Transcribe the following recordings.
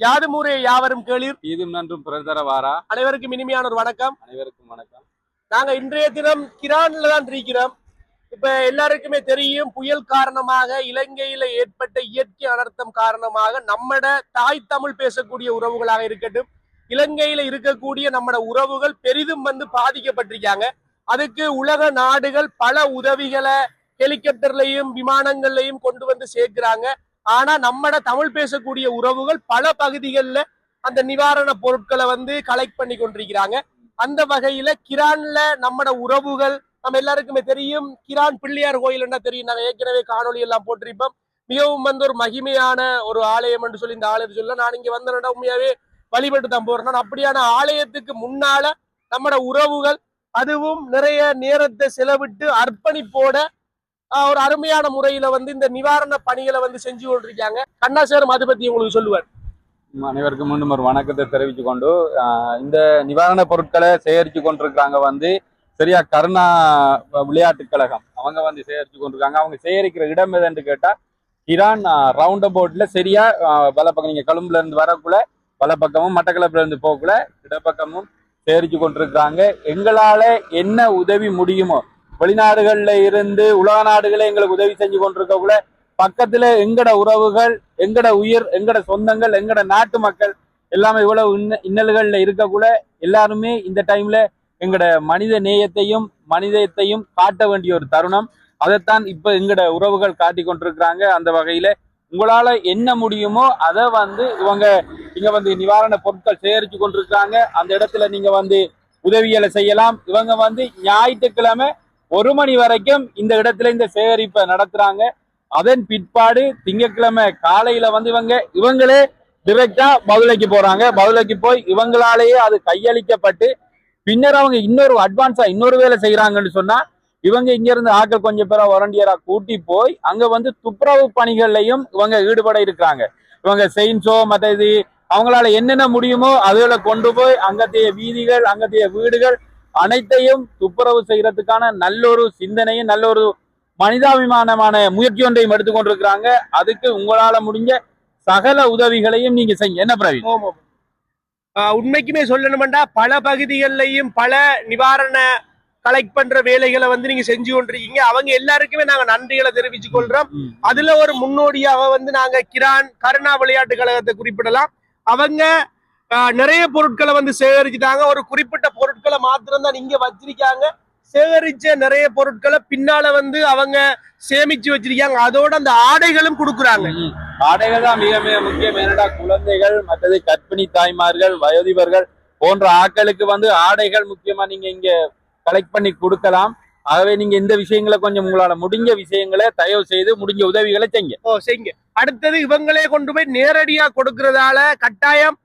யாதுமூரே யாவரும் கேளீர். ஈதும் நன்றும் பிறதர வாரா. அனைவருக்கும் இனிமையான ஒரு வணக்கம். அனைவருக்கும் வணக்கம். நாங்க இன்றைய தினம் கிரான்ல தான் இருக்கிறோம் இப்ப எல்லாருக்குமே தெரியும் புயல் காரணமாக இலங்கையில ஏற்பட்ட இயற்கை அனர்த்தம் காரணமாக நம்மட தாய் தமிழ் பேசக்கூடிய உறவுகளாக இருக்கட்டும் இலங்கையில இருக்கக்கூடிய நம்மட உறவுகள் பெரிதும் வந்து பாதிக்கப்பட்டிருக்காங்க. அதுக்கு உலக நாடுகள் பல உதவிகளை ஹெலிகாப்டர்லயும் விமானங்கள்லயும் கொண்டு வந்து சேர்க்கிறாங்க. ஆனா நம்மட தமிழ் பேசக்கூடிய உறவுகள் பல பகுதிகளில் அந்த நிவாரண பொருட்களை வந்து கலெக்ட் பண்ணி கொண்டிருக்கிறாங்க. அந்த வகையில கிரான்ல நம்மட உறவுகள் நம்ம எல்லாருக்குமே தெரியும். கிரான் பிள்ளையார் கோயில் என்ன தெரியும்? நாங்க ஏற்கனவே காணொளி எல்லாம் போட்டிருப்போம். மிகவும் வந்து ஒரு மகிமையான ஒரு ஆலயம் என்று சொல்லி இந்த ஆலயத்தை சொல்ல நான் இங்க வந்தேன்னா உண்மையாவே வழிபட்டு தான் போறேன். அப்படியான ஆலயத்துக்கு முன்னால நம்மட உறவுகள் அதுவும் நிறைய நேரத்தை செலவிட்டு அர்ப்பணிப்போட ஒரு அருமையான முறையில வந்து இந்த நிவாரண பணிகளை வந்து செஞ்சு கொண்டிருக்காங்க. கண்ணாசேரம் அதை பத்தி உங்களுக்கு சொல்லுவார். அனைவருக்கு அனைவருக்கும் மீண்டும் ஒரு வணக்கத்தை தெரிவித்து கொண்டு ஆஹ் இந்த நிவாரண பொருட்களை சேகரித்து கொண்டிருக்கிறாங்க வந்து சரியா கருணா விளையாட்டுக் கழகம். அவங்க வந்து சேகரித்து கொண்டிருக்காங்க. அவங்க சேகரிக்கிற இடம் எதுன்னு கேட்டா கிரான் ரவுண்ட் அபவுட்ல சரியா பல பக்கம் நீங்க கழும்புல இருந்து வரக்குள்ள வலப்பக்கமும் மட்டக்களப்புல இருந்து போகக்குள்ள இடப்பக்கமும் சேகரித்து கொண்டிருக்கிறாங்க. எங்களால என்ன உதவி முடியுமோ வெளிநாடுகள்ல இருந்து உலக நாடுகளே எங்களுக்கு உதவி செஞ்சு கொண்டிருக்கக்குள்ள பக்கத்துல எங்கட உறவுகள் எங்கட உயிர் எங்கட சொந்தங்கள் எங்கட நாட்டு மக்கள் எல்லாமே இவ்வளவு இன்ன இன்னல்கள்ல இருக்கக்குள்ள எல்லாருமே இந்த டைம்ல எங்கட மனித நேயத்தையும் மனிதத்தையும் காட்ட வேண்டிய ஒரு தருணம். அதைத்தான் இப்ப எங்கட உறவுகள் காட்டி கொண்டிருக்கிறாங்க. அந்த வகையில உங்களால என்ன முடியுமோ அதை வந்து இவங்க இங்க வந்து நிவாரண பொருட்கள் சேகரித்து கொண்டிருக்கிறாங்க. அந்த இடத்துல நீங்க வந்து உதவிகளை செய்யலாம். இவங்க வந்து ஞாயிற்றுக்கிழமை ஒரு மணி வரைக்கும் இந்த இடத்துல இந்த சேகரிப்பை நடத்துறாங்க. அதன் பிற்பாடு திங்கட்கிழமை காலையில வந்து இவங்க இவங்களே டிரெக்டா பதுளைக்கு போறாங்க. பதுளைக்கு போய் இவங்களாலேயே அது கையளிக்கப்பட்டு பின்னர் அவங்க இன்னொரு அட்வான்ஸா இன்னொரு வேலை செய்யறாங்கன்னு சொன்னா இவங்க இங்க இருந்து ஆக்கள் கொஞ்சம் பேரை வரண்டியரா கூட்டி போய் அங்க வந்து துப்புரவு பணிகள்லையும் இவங்க ஈடுபட இருக்கிறாங்க. இவங்க செயின்ஸோ மற்ற இது அவங்களால என்னென்ன முடியுமோ அதில் கொண்டு போய் அங்கத்தைய வீதிகள் அங்கத்தைய வீடுகள் அனைத்தையும் துப்புரவு செய்யறதுக்கான நல்ல ஒரு சிந்தனையும் நல்ல ஒரு மனிதாபிமானமான முயற்சி ஒன்றையும் எடுத்துக்கொண்டிருக்கிறாங்க. அதுக்கு உங்களால முடிஞ்ச சகல உதவிகளையும் நீங்க செய்ய என்ன பிரவீன்? உண்மைக்குமே சொல்லணுமெண்டா பல பகுதிகளிலையும் பல நிவாரண கலெக்ட் பண்ற வேலைகளை வந்து நீங்க செஞ்சு கொண்டிருக்கீங்க. அவங்க எல்லாருக்குமே நாங்க நன்றிகளை தெரிவித்துக் கொள்றோம். அதுல ஒரு முன்னோடியாக வந்து நாங்க கிரான் கருணா விளையாட்டு கழகத்தை குறிப்பிடலாம். அவங்க நிறைய பொருட்களை வந்து சேகரிச்சுட்டாங்க. ஒரு குறிப்பிட்ட பொருட்களை மாத்திரம் தான் இங்க வச்சிருக்காங்க. சேகரிச்ச நிறைய பொருட்களை பின்னால வந்து அவங்க சேமிச்சு வச்சிருக்காங்க. அதோட அந்த ஆடைகளும் கொடுக்குறாங்க. ஆடைகள் தான் மிக மிக முக்கியம். ஏனடா குழந்தைகள் மற்றது கர்ப்பிணி தாய்மார்கள் வயோதிபர்கள் போன்ற ஆட்களுக்கு வந்து ஆடைகள் முக்கியமா நீங்க இங்க கலெக்ட் பண்ணி கொடுக்கலாம். ஆகவே நீங்க இந்த விஷயங்களை கொஞ்சம் உங்களால முடிஞ்ச விஷயங்களை தயவு செய்து முடிஞ்ச உதவிகளை செய்யுங்க. ஓ செய்யுங்க. அடுத்தது இவங்களே கொண்டு போய் நேரடியா கொடுக்கறதால கட்டாயம்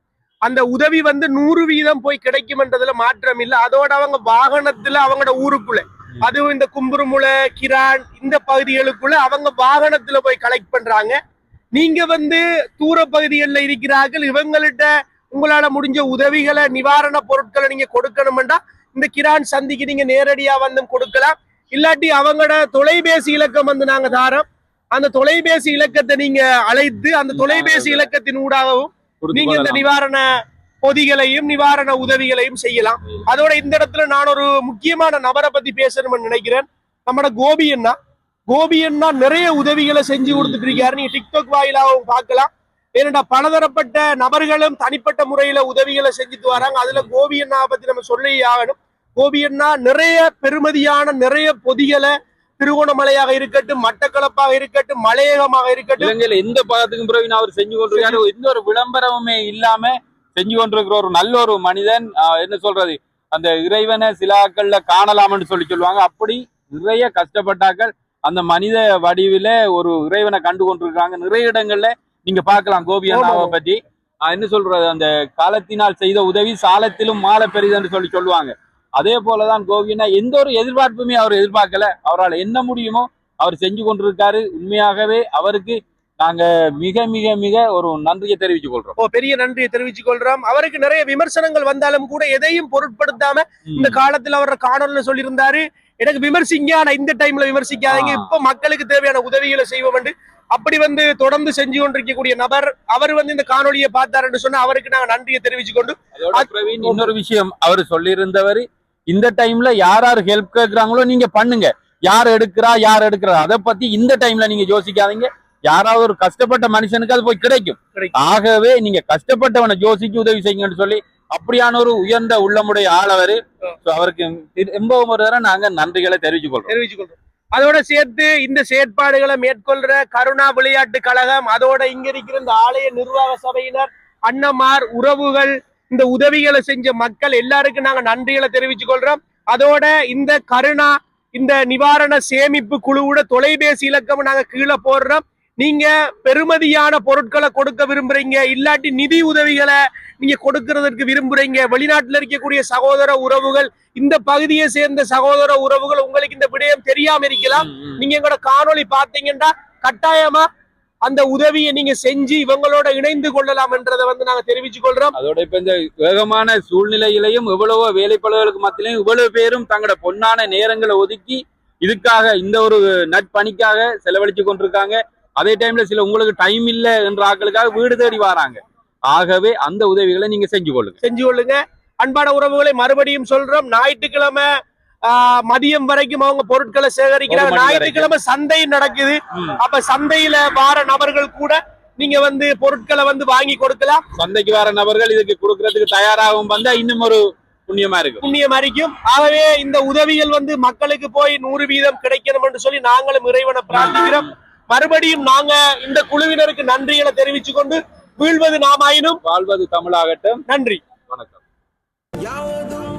அந்த உதவி வந்து நூறு வீதம் போய் கிடைக்கும்ன்றதுல மாற்றம் இல்ல. அதோட அவங்க வாகனத்துல அவங்களோட ஊருக்குள்ள அதுவும் இந்த கும்புருமுளை கிரான் இந்த பகுதிகளுக்குள்ள அவங்க வாகனத்துல போய் கலெக்ட் பண்றாங்க. நீங்க வந்து தூர பகுதிகளில் இருக்கிறார்கள் இவங்கள்ட்ட உங்களால முடிஞ்ச உதவிகளை நிவாரண பொருட்களை நீங்க கொடுக்கணும்டா இந்த கிரான் சந்திக்கு நீங்க நேரடியா வந்து கொடுக்கலாம். இல்லாட்டி அவங்களோட தொலைபேசி இலக்கம் வந்து நாங்க தாரோம். அந்த தொலைபேசி இலக்கத்தை நீங்க அழைத்து அந்த தொலைபேசி இலக்கத்தின் ஊடாகவும் நீங்க இந்த. நிவாரண பொதிகளையும் நிவாரண உதவிகளையும் செய்யலாம். அதோட இந்த இடத்துல நான் ஒரு முக்கியமான நபரை பத்தி பேசணும்னு நினைக்கிறேன். நம்மட கோபி அண்ணா. கோபி அண்ணா நிறைய உதவிகளை செஞ்சு கொடுத்துட்டு இருக்காரு. நீங்க டிக்டாக் வாயிலாகவும் பார்க்கலாம். ஏனென்றா பலதரப்பட்ட நபர்களும் தனிப்பட்ட முறையில உதவிகளை செஞ்சுட்டு வராங்க. அதுல கோபி அண்ணா பத்தி நம்ம சொல்லி ஆகணும். கோபி அண்ணா நிறைய பெருமதியான நிறைய பொதிகளை திருகோணமலையாக இருக்கட்டும் மட்டக்களப்பாக இருக்கட்டும் மலையகமாக இருக்கட்டும். இலங்கையில எந்த பாகத்துக்கும் பிறகு அவர் செஞ்சு கொண்டிருக்காரு. எந்த ஒரு விளம்பரமுமே இல்லாம செஞ்சு கொண்டிருக்கிற ஒரு நல்ல ஒரு மனிதன் என்ன சொல்றது அந்த இறைவனை சிலாக்கள்ல காணலாம்னு சொல்லி சொல்லுவாங்க. அப்படி நிறைய கஷ்டப்பட்டாக்கள் அந்த மனித வடிவில ஒரு இறைவனை கண்டு கொண்டிருக்காங்க நிறைய இடங்கள்ல நீங்க பார்க்கலாம் கோபி அண்ணாவை. பற்றி என்ன சொல்றது அந்த காலத்தினால் செய்த உதவி சாலத்திலும் மாலை பெரிதுன்னு சொல்லி சொல்லுவாங்க. அதே போலதான் கோபினா எந்த ஒரு எதிர்பார்ப்புமே அவர் எதிர்பார்க்கல. அவரால் என்ன முடியுமோ அவர் செஞ்சு கொண்டிருக்காரு. உண்மையாகவே அவருக்கு நாங்க மிக மிக மிக ஒரு நன்றியை தெரிவித்துக் கொள்றோம். ஓ பெரிய நன்றியை தெரிவித்துக் கொள்றோம். அவருக்கு நிறைய விமர்சனங்கள் வந்தாலும் கூட எதையும் பொருட்படுத்தாம இந்த காலத்துல அவர் காணொலியில சொல்லியிருந்தாரு. எனக்கு விமர்சிங்க ஆனா இந்த டைம்ல விமர்சிக்காதீங்க. இப்ப மக்களுக்கு தேவையான உதவிகளை செய்வோம் அப்படி வந்து தொடர்ந்து செஞ்சு கொண்டிருக்கக்கூடிய நபர் அவர் வந்து இந்த காணொலியை பார்த்தாருன்னு சொன்னா அவருக்கு நாங்க நன்றியை தெரிவிச்சு கொண்டு இன்னொரு விஷயம் அவர் சொல்லியிருந்தவர் இந்த டைம்ல யார் யார் ஹெல்ப் கேட்கறாங்களோ நீங்க பண்ணுங்க. யார் எடுக்கிறா யார் எடுக்கிறா அதை பத்தி இந்த டைம்ல நீங்க யோசிக்காதீங்க. யாராவது ஒரு கஷ்டப்பட்ட மனுஷனுக்கு அது போய் கிடைக்கும். ஆகவே நீங்க கஷ்டப்பட்டவனை யோசிச்சு உதவி செய்யுங்கன்னு சொல்லி அப்படியான ஒரு உயர்ந்த உள்ளமுடைய ஆள் அவரு அவருக்கு எண்பது ஒரு தடவை நாங்க நன்றிகளை தெரிவிச்சுக் கொள்றோம் தெரிவிச்சு கொள்றோம் அதோட சேர்த்து இந்த செயற்பாடுகளை மேற்கொள்ற கருணா விளையாட்டு கழகம் அதோட இங்க இருக்கிற இந்த ஆலய நிர்வாக சபையினர் அண்ணமார் உறவுகள் இந்த உதவிகளை செஞ்ச மக்கள் எல்லாருக்கும் நாங்க நன்றிகளை தெரிவிச்சு கொள்றோம் அதோட இந்த கருணா இந்த நிவாரண சேமிப்பு குழுவோட தொலைபேசி இலக்கம் நாங்க கீழே போடுறோம். நீங்க பெருமதியான பொருட்களை கொடுக்க விரும்புறீங்க இல்லாட்டி நிதி உதவிகளை நீங்க கொடுக்கறதற்கு விரும்புறீங்க வெளிநாட்டுல இருக்கக்கூடிய சகோதர உறவுகள் இந்த பகுதியை சேர்ந்த சகோதர உறவுகள் உங்களுக்கு இந்த விடயம் தெரியாம இருக்கலாம். நீங்க எங்களோட காணொளி பார்த்தீங்கன்னா கட்டாயமா அந்த உதவியை நீங்க செஞ்சு இவங்களோட இணைந்து கொள்ளலாம் என்றதை வந்து நாங்க தெரிவிச்சு கொள்றோம். அதோட இப்ப இந்த வேகமான சூழ்நிலையிலையும் இவ்வளவோ வேலைப்பளுகளுக்கு மத்தியிலையும் இவ்வளவு பேரும் தங்களோட பொன்னான நேரங்களை ஒதுக்கி இதுக்காக இந்த ஒரு நட்பணிக்காக செலவழிச்சு கொண்டிருக்காங்க. அதே டைம்ல சில உங்களுக்கு டைம் இல்ல என்ற ஆட்களுக்காக வீடு தேடி வராங்க. ஆகவே அந்த உதவிகளை நீங்க செஞ்சு கொள்ளுங்க. செஞ்சு கொள்ளுங்க. அன்பான உறவுகளை மறுபடியும் சொல்றோம். ஞாயிற்றுக்கிழமை மதியம் வரைக்கும் அவங்க பொருட்களை சேகரிக்கிறாங்க. ஞாயிற்றுக்கிழமை சந்தை நடக்குது. அப்ப சந்தையில வார நபர்கள் கூட நீங்க வந்து பொருட்களை வந்து வாங்கி கொடுக்கலாம். சந்தைக்கு வர நபர்கள் இதுக்கு கொடுக்கறதுக்கு தயாராகவும் வந்தா இன்னும் ஒரு புண்ணியமா இருக்கும். புண்ணியம் அரிக்கும் ஆகவே இந்த உதவிகள் வந்து மக்களுக்கு போய் நூறு வீதம் கிடைக்கணும் என்று சொல்லி நாங்களும் இறைவனை பிரார்த்திக்கிறோம். மறுபடியும் நாங்க இந்த குழுவினருக்கு நன்றிகளை தெரிவிச்சு கொண்டு வீழ்வது நாமாயினும் வாழ்வது தமிழாகட்டும். நன்றி. வணக்கம். யாவதும்